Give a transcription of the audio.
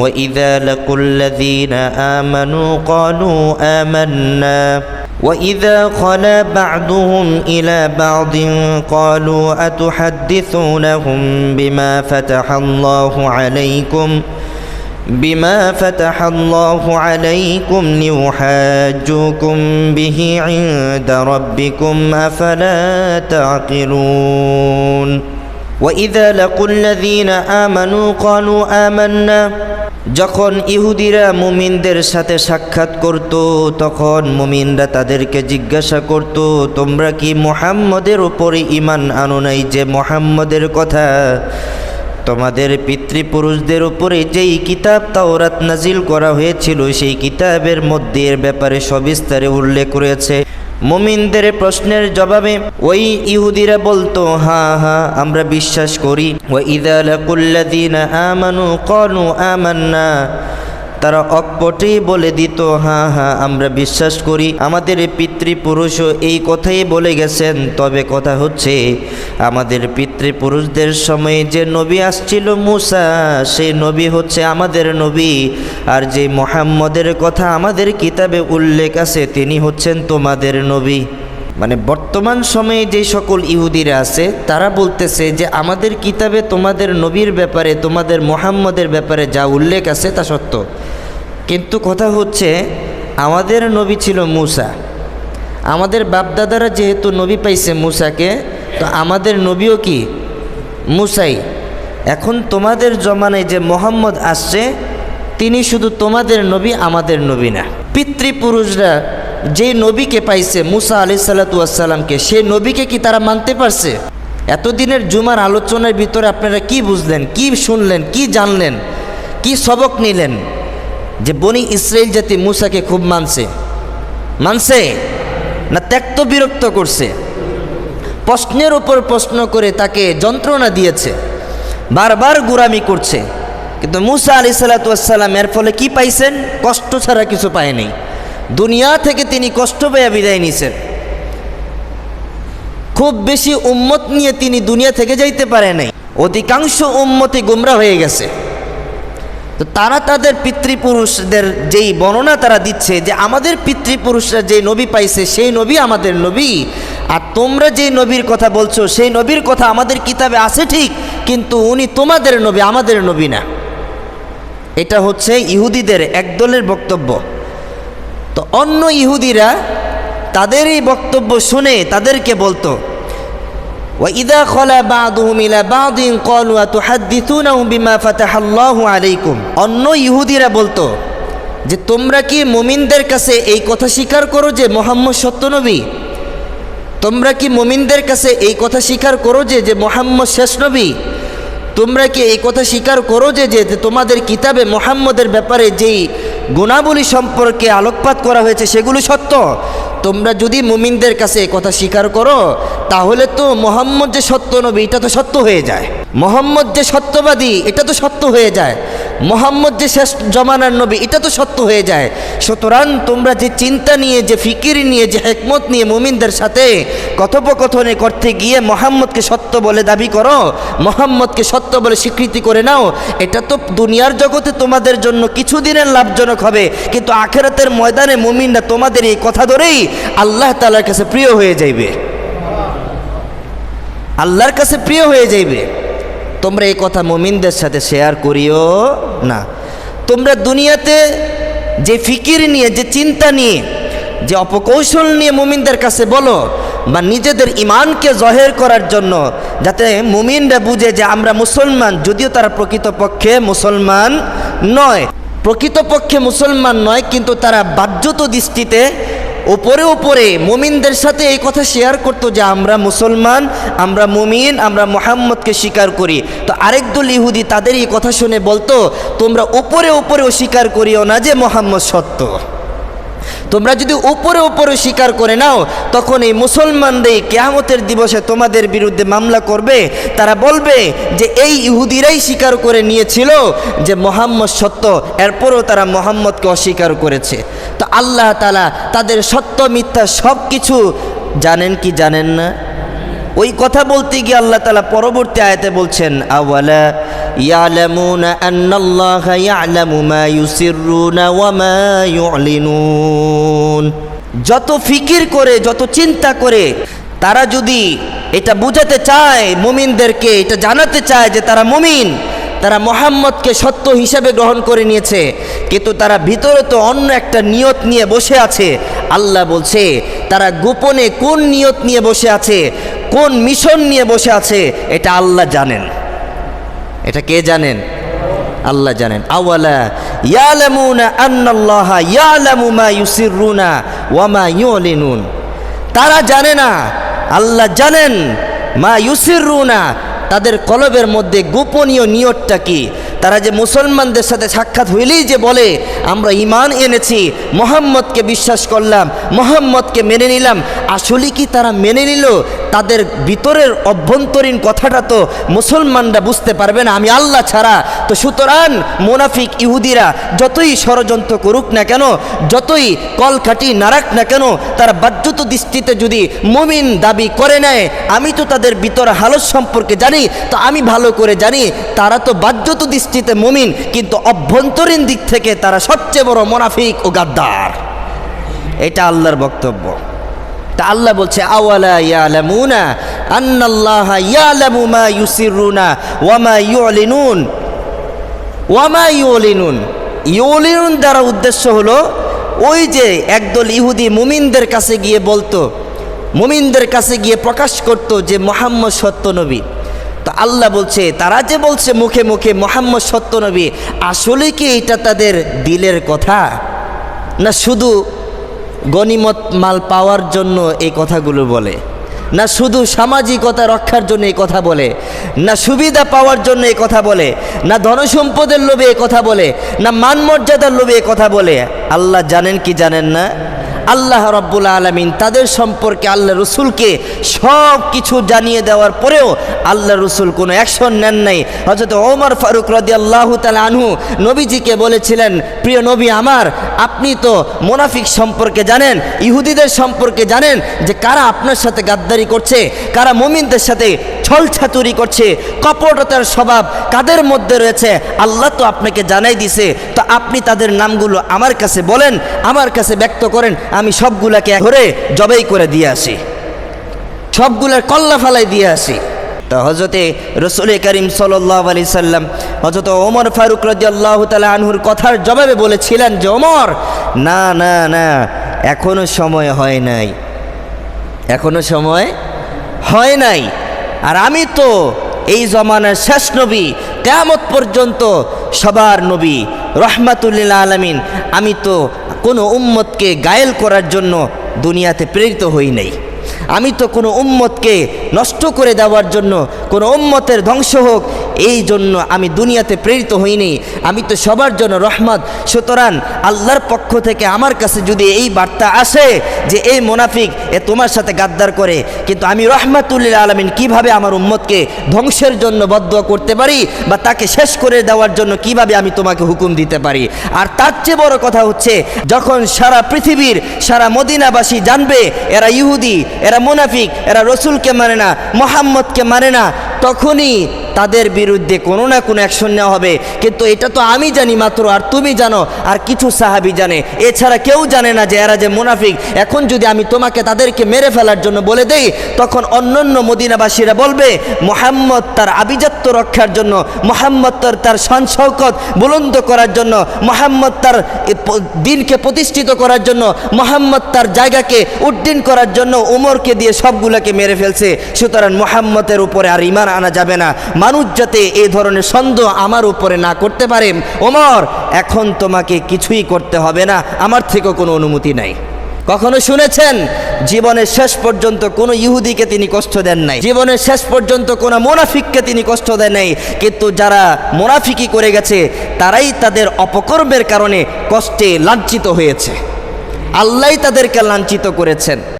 وإذا لقوا الذين آمنوا قالوا آمنا وإذا خلا بعضهم إلى بعض قالوا أتحدثونهم بما فتح الله عليكم بما فتح الله عليكم ليحاجوكم به عند ربكم أفلا تعقلون وإذا لقوا الذين آمنوا قالوا آمنا যখন ইহুদিরা মুমিনদের সাথে সাক্ষাৎ করত তখন মুমিনরা তাদেরকে জিজ্ঞাসা করত তোমরা কি মোহাম্মদের উপরে ইমান আনো নাই যে মোহাম্মদের কথা তোমাদের পিতৃপুরুষদের উপরে যেই কিতাব তাওরাত নাজিল করা হয়েছিল সেই কিতাবের মধ্যে এর ব্যাপারে সবিস্তারে উল্লেখ করেছে মুমিনদের প্রশ্নের জবাবে ওই ইহুদিরা বলতো, হা হা, আমরা বিশ্বাস করি। ওই ইদালাকুল্লাদিনা আমানু কনু আমান্না। তারা অকপটেই বলে দিত হ্যাঁ হ্যাঁ আমরা বিশ্বাস করি, আমাদের পিতৃপুরুষও এই কথাই বলে গেছেন। তবে কথা হচ্ছে, আমাদের পিতৃপুরুষদের সময়ে যে নবী আসছিল মুসা, সেই নবী হচ্ছে আমাদের নবী। আর যে মোহাম্মদের কথা আমাদের কিতাবে উল্লেখ আছে, তিনি হচ্ছেন তোমাদের নবী। মানে বর্তমান সময়ে যে সকল ইহুদিরা আছে, তারা বলতেছে যে আমাদের কিতাবে তোমাদের নবীর ব্যাপারে, তোমাদের মোহাম্মদের ব্যাপারে যা উল্লেখ আছে তা সত্য। কিন্তু কথা হচ্ছে, আমাদের নবী ছিল মূসা। আমাদের বাপদাদারা যেহেতু নবী পাইছে মূসাকে, তো আমাদের নবীও কি? মুসাই। এখন তোমাদের জমানায় যে মোহাম্মদ আসছে, তিনি শুধু তোমাদের নবী, আমাদের নবী না। পিতৃপুরুষরা যে নবীকে পাইছে মুসা আলি সাল্লাতুয়াসাল্লামকে সেই নবীকে কি তারা মানতে পারছে? এতদিনের জুমার আলোচনার ভিতরে আপনারা কি বুঝলেন, কি শুনলেন, কি জানলেন, কি সবক নিলেন যে বনি ইসরায়েল জাতি মুসাকে খুব মানছে? মানছে? না ত্যক্ত বিরক্ত করছে? প্রশ্নের উপর প্রশ্ন করে তাকে যন্ত্রণা দিয়েছে, বারবার গুরামি করছে। কিন্তু মুসা আলি সাল্লাতাম এর ফলে কি পাইছেন? কষ্ট ছাড়া কিছু পায়নি দুনিয়া থেকে তিনি কষ্ট পেয়ে বিদায় নিছেন খুব বেশি উম্মত নিয়ে তিনি দুনিয়া থেকে যাইতে পারে নাই। অধিকাংশ উম্মতে গুমরা হয়ে গেছে। তো তারা তাদের পিতৃপুরুষদের যেই বর্ণনা তারা দিচ্ছে যে আমাদের পিতৃপুরুষরা যে নবী পাইছে, সেই নবী আমাদের নবী। আর তোমরা যে নবীর কথা বলছো, সেই নবীর কথা আমাদের কিতাবে আছে ঠিক, কিন্তু উনি তোমাদের নবী, আমাদের নবী না। এটা হচ্ছে ইহুদিদের একদলের বক্তব্য। তো অন্য ইহুদিরা তাদের এই বক্তব্য শুনে তাদেরকে বলতো وإذا خلا بعضهم إلى بعض قالوا أتحدثونهم بما فتح الله عليكم অন্য ইহুদিরা বলতো যে তোমরা কি মুমিনদের কাছে এই কথা স্বীকার করো যে মোহাম্মদ সত্য নবী তোমরা কি মুমিনদের কাছে এই কথা স্বীকার করো যে যে মোহাম্মদ শেষ নবী তোমরা কি এই কথা স্বীকার করো যে যে তোমাদের কিতাবে মোহাম্মদের ব্যাপারে যেই গুণাবলী সম্পর্কে আলোকপাত করা হয়েছে সেগুলো সত্য। তোমরা যদি মুমিনদের কাছে কথা স্বীকার করো, তাহলে তো মোহাম্মদ যে সত্য নবী, এটা তো সত্য হয়ে যায়। মোহাম্মদ যে সত্যবাদী, এটা তো সত্য হয়ে যায়। মোহাম্মদ যে শেষ জমানার নবী, এটা তো সত্য হয়ে যায়। সুতরাং তোমরা যে চিন্তা নিয়ে, যে ফিকির নিয়ে, যে হেকমত নিয়ে মুমিনদের সাথে কথোপকথনে করতে গিয়ে মোহাম্মদকে সত্য বলে দাবি করো, মোহাম্মদকে সত্য বলে স্বীকৃতি করে নাও, এটা তো দুনিয়ার জগতে তোমাদের জন্য কিছুদিনের লাভজনক হবে। কিন্তু আখেরাতের ময়দানে মুমিনরা তোমাদের এই কথা ধরেই আল্লাহ তালার কাছে প্রিয় হয়ে যাইবে। আল্লাহর কাছে প্রিয় হয়ে যাইবে। তোমরা এই কথা মুমিনদের সাথে শেয়ার করিও। না। তোমরা দুনিয়াতে যে ফিকির নিয়ে, যে চিন্তা নিয়ে, যে অপকৌশল নিয়ে মুমিনদের কাছে বলো বা নিজেদের ইমানকে জহের করার জন্য, যাতে মুমিনরা বুঝে যে আমরা মুসলমান, যদিও তারা প্রকৃতপক্ষে মুসলমান নয়। প্রকৃতপক্ষে মুসলমান নয়, কিন্তু তারা বাহ্যত দৃষ্টিতে ওপরে ওপরে মুমিনদের সাথে এই কথা শেয়ার করতো যে আমরা মুসলমান, আমরা মুমিন, আমরা মোহাম্মদকে স্বীকার করি। তো আরেক দল ইহুদি তাদের এই কথা শুনে বলতো, তোমরা ওপরে ওপরেও স্বীকার করিও না যে মোহাম্মদ সত্য। তোমরা যদি উপরে উপরে স্বীকার করে নাও, তখন এই মুসলমানদের কেয়ামতের দিবসে তোমাদের বিরুদ্ধে মামলা করবে। তারা বলবে যে এই ইহুদিরাই স্বীকার করে নিয়েছিল যে মোহাম্মদ সত্য, এরপরও তারা মোহাম্মদকে অস্বীকার করেছে। তো আল্লাহ তালা তাদের সত্য, মিথ্যা সব কিছু জানেন কি জানেন না? ওই কথা বলতে গিয়ে আল্লাহ তালা পরবর্তী আয়তে বলছেন, আওয়ালা يعلمون أن الله يعلم ما يسرون وما يعلنون যত ফিকির করে যত চিন্তা করে তারা যদি এটা বুঝাতে চায় মুমিনদেরকে এটা জানাতে চায় যে তারা মুমিন তারা মোহাম্মদকে সত্য হিসেবে গ্রহণ করে নিয়েছে কিন্তু তারা ভিতরে তো অন্য একটা নিয়ত নিয়ে বসে আছে আল্লাহ বলছে তারা গোপনে কোন নিয়ত নিয়ে বসে আছে কোন মিশন নিয়ে বসে আছে এটা আল্লাহ জানেন এটা কে জানেন? আল্লাহ জানেন। আওয়ালা মা ওয়া মা তারা জানে না, আল্লাহ জানেন, মা ইউসিররুনা তাদের কলবের মধ্যে গোপনীয় নিয়তটা কি? তারা যে মুসলমানদের সাথে সাক্ষাৎ হইলেই যে বলে, আমরা ইমান এনেছি, মোহাম্মদকে বিশ্বাস করলাম, মোহাম্মদকে মেনে নিলাম, আসলে কি তারা মেনে নিল? তাদের ভিতরের অভ্যন্তরীণ কথাটা তো মুসলমানরা বুঝতে পারবে না, আমি আল্লাহ ছাড়া। তো সুতরাং মোনাফিক ইহুদিরা যতই ষড়যন্ত্র করুক না কেন, যতই কলকাটি নারাক না কেন, তারা বাধ্যত দৃষ্টিতে যদি মমিন দাবি করে নেয়, আমি তো তাদের ভিতর হালত সম্পর্কে জানি, তো আমি ভালো করে জানি, তারা তো বাধ্যত দৃষ্টিতে মমিন, কিন্তু অভ্যন্তরীণ দিক থেকে তারা সবচেয়ে বড় মোনাফিক ও গাদ্দার। এটা আল্লাহর বক্তব্য। তা আল্লাহ বলছে, আওয়ালা ইয়ালামুনা আন্নাল্লাহা ইয়ালামু মা ইউসিরুনা ওয়া মা ইউলিনুন? ওয়া মা ইউলিনুন। ইউলিনুন দ্বারা উদ্দেশ্য হলো, ওই যে একদল ইহুদি মুমিনদের কাছে গিয়ে বলতো, মুমিনদের কাছে গিয়ে প্রকাশ করত যে মোহাম্মদ সত্য নবী। তো আল্লাহ বলছে, তারা যে বলছে মুখে মুখে মোহাম্মদ সত্য নবী, আসলে কি এটা তাদের দিলের কথা? না শুধু গনিমত মাল পাওয়ার জন্য এই কথাগুলো বলে। না শুধু সামাজিকতা রক্ষার জন্য এই কথা বলে, না সুবিধা পাওয়ার জন্য এই কথা বলে, না ধনসম্পদের লোভে এই কথা বলে, না মানমর্যাদার লোভে এই কথা বলে। আল্লাহ জানেন কি জানেন না? আল্লাহ রব্বুল আলমিন তাদের সম্পর্কে আল্লাহ রসুলকে সব কিছু জানিয়ে দেওয়ার পরেও আল্লাহ রসুল কোনো অ্যাকশন নেন নাই। হজরত ওমর ফারুক রদি আল্লাহ তালা আনহু নবীজিকে বলেছিলেন, প্রিয় নবী আমার, আপনি তো মোনাফিক সম্পর্কে জানেন, ইহুদিদের সম্পর্কে জানেন যে কারা আপনার সাথে গাদ্দারি করছে, কারা মমিনদের সাথে ছল ছাতুরি করছে, কপটতার স্বভাব কাদের মধ্যে রয়েছে? আল্লাহ তো আপনাকে জানাই দিছে। তো আপনি তাদের নামগুলো আমার কাছে বলেন, আমার কাছে ব্যক্ত করেন, আমি সবগুলাকে ধরে জবাই করে দিয়ে আসি। সবগুলার কল্লা ফালাই দিয়ে আসি। তো হজরতে রসুল করিম সাল্লাহ আলি সাল্লাম হজরত ওমর ফারুক রদি আল্লাহ তালা আনহুর কথার জবাবে বলেছিলেন যে, ওমর, না না না, এখনও সময় হয় নাই। এখনও সময় হয় নাই। আর আমি তো এই জমানের শেষ নবী, কেয়ামত পর্যন্ত সবার নবী। রহমাতুল্লিল আলমিন, আমি তো কোনো উম্মতকে গায়েল করার জন্য দুনিয়াতে প্রেরিত হই নাই। আমি তো কোনো উম্মতকে নষ্ট করে দেওয়ার জন্য কোনো উম্মতের ধ্বংস হোক এই জন্য আমি দুনিয়াতে প্রেরিত হইনি। আমি তো সবার জন্য রহমত। সুতরাং আল্লাহর পক্ষ থেকে আমার কাছে যদি এই বার্তা আসে যে, এই মোনাফিক, এ তোমার সাথে গাদ্দার করে। কিন্তু আমি রহমাতুল্লিল আলমিন কীভাবে আমার উম্মতকে ধ্বংসের জন্য বদ্ধ করতে পারি বা তাকে শেষ করে দেওয়ার জন্য কীভাবে আমি তোমাকে হুকুম দিতে পারি? আর তার চেয়ে বড় কথা হচ্ছে, যখন সারা পৃথিবীর সারা মদিনাবাসী জানবে, এরা ইহুদি, এরা মুনাফিক, এরা রসুলকে মানে না, মোহাম্মদকে মানে না, তখনই তাদের বিরুদ্ধে কোনো না কোনো অ্যাকশন নেওয়া হবে। কিন্তু এটা তো আমি জানি মাত্র, আর তুমি জানো, আর কিছু সাহাবি জানে। এছাড়া কেউ জানে না যে এরা যে মুনাফিক। এখন যদি আমি তোমাকে তাদেরকে মেরে ফেলার জন্য বলে দেই, তখন অন্যান্য মদিনাবাসীরা বলবে, মোহাম্মদ তার আভিজাত্য রক্ষার জন্য, মোহাম্মদ তার তার শান শৌকত বুলন্দ করার জন্য, মোহাম্মদ তার দিনকে প্রতিষ্ঠিত করার জন্য, মোহাম্মদ তার জায়গাকে উড্ডীন করার জন্য, উমরকে দিয়ে সবগুলোকে মেরে ফেলছে। সুতরাং মোহাম্মদের উপরে আর ইমান আনা যাবে না। মানুষ যাতে এই ধরনের সন্দেহ আমার উপরে না করতে পারে, ওমর, এখন তোমাকে কিছুই করতে হবে না। আমার থেকেও কোনো অনুমতি নাই। কখনো শুনেছেন? জীবনের শেষ পর্যন্ত কোনো ইহুদিকে তিনি কষ্ট দেন নাই। জীবনের শেষ পর্যন্ত কোনো মোনাফিককে তিনি কষ্ট দেন নাই। কিন্তু যারা মোনাফিকি করে গেছে, তারাই তাদের অপকর্মের কারণে কষ্টে লাঞ্ছিত হয়েছে। আল্লাহ তাদেরকে লাঞ্ছিত করেছেন।